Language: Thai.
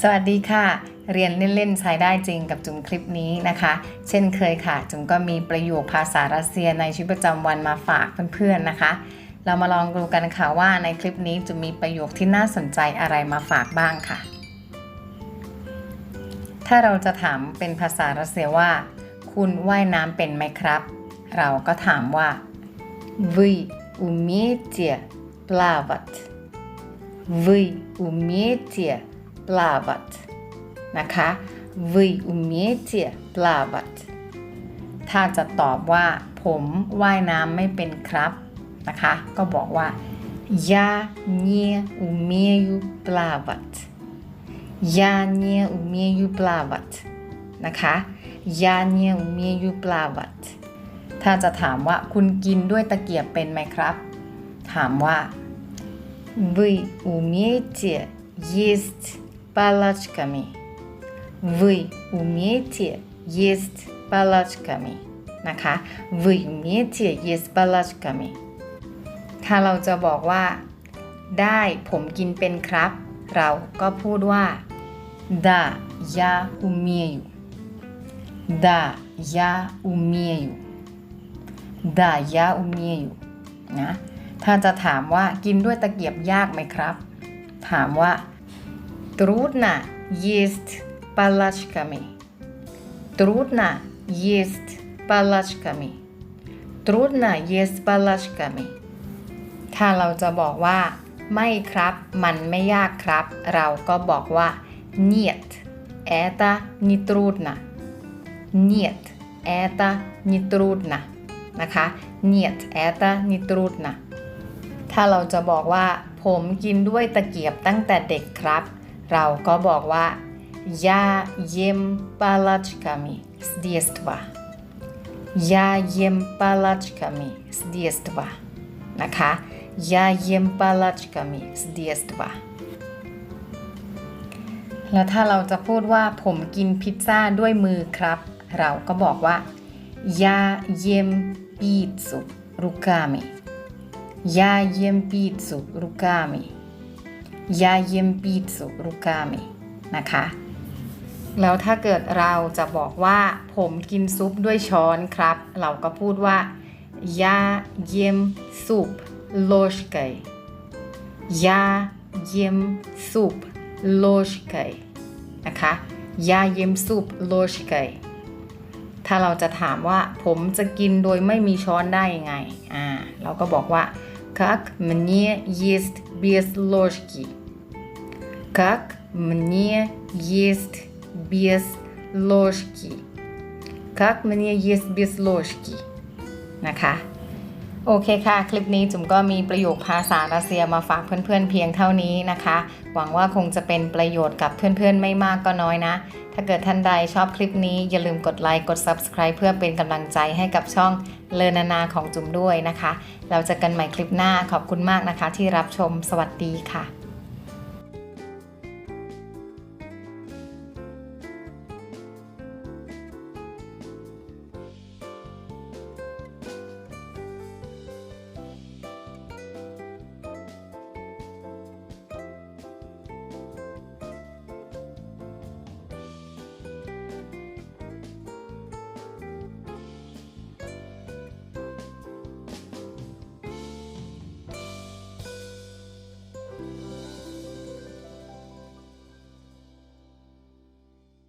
สวัสดีค่ะ เรียนเล่นๆใช้ได้จริงกับจุ๋มคลิปนี้นะคะ เช่นเคยค่ะ จุ๋มก็มีประโยคภาษารัสเซียในชีวิตประจำวันมาฝากเพื่อนๆนะคะ เรามาลองดูกันค่ะว่าในคลิปนี้จะมีประโยคที่น่าสนใจอะไรมาฝากบ้างค่ะ ถ้าเราจะถามเป็นภาษารัสเซียว่า คุณว่ายน้ำเป็นไหมครับ เราก็ถามว่า Вы умеете плавать Вы умеете плавать นะคะ Вы умеете плавать ถ้าจะตอบว่า ผมว่ายน้ำไม่เป็นครับนะคะ ก็บอกว่า Я не умею плавать Я не умею плавать นะคะ Я не умею плавать ถ้าจะถามว่าคุณกินด้วยตะเกียบเป็นไหมครับ ถามว่า Вы умеете есть палочками Вы умеете есть палочками นะคะ Вы умеете есть палочками ถ้าเราจะบอกว่า ได้ผมกินเป็นครับ เราก็พูดว่า Да, я умею Да, я умею Да, я умею นะ ถ้าจะถามว่ากินด้วยตะเกียบยากไหมครับ ถามว่า трудно есть палочками трудно есть палочками трудно есть палочками ถ้าเราจะบอกว่า ไม่ครับ มันไม่ยากครับ เราก็บอกว่า нет это не трудно нет это не трудно นะคะ нет это не трудно ถ้าเราจะบอกว่า ผมกินด้วยตะเกียบตั้งแต่เด็กครับ เราก็บอกว่า я ем палочками с детства я ем палочками с детства นะคะ я ем палочками с детства แล้วถ้าเราจะพูดว่าผมกินพิซซ่าด้วยมือครับ เราก็บอกว่า я ем пиццу руками Я ем пиццу руками Я ем пиццу руками นะคะ แล้วถ้าเกิดเราจะบอกว่า ผมกินซุปด้วยช้อนครับ เราก็พูดว่า Я ем суп ложкой Я ем суп ложкой นะคะ Я ем суп ложкой ถ้าเราจะถามว่าผมจะกินโดยไม่มีช้อนได้ยังไง อ่า เราก็บอกว่า как мне есть без ложки как мне есть без ложки как мне есть без ложки นะคะ โอเคค่ะ คลิปนี้จุ๋มก็มีประโยคภาษารัสเซียมาฝากเพื่อนๆเพียงเท่านี้นะคะ หวังว่าคงจะเป็นประโยชน์กับเพื่อนๆไม่มากก็น้อยนะ ถ้าเกิดท่านใดชอบคลิปนี้อย่าลืมกดไลค์กด Subscribe เพื่อเป็นกำลังใจให้กับช่องเลอนานาของจุ๋มด้วยนะคะ เราจะกันใหม่คลิปหน้าขอบคุณมากนะคะ ที่รับชมสวัสดีค่ะ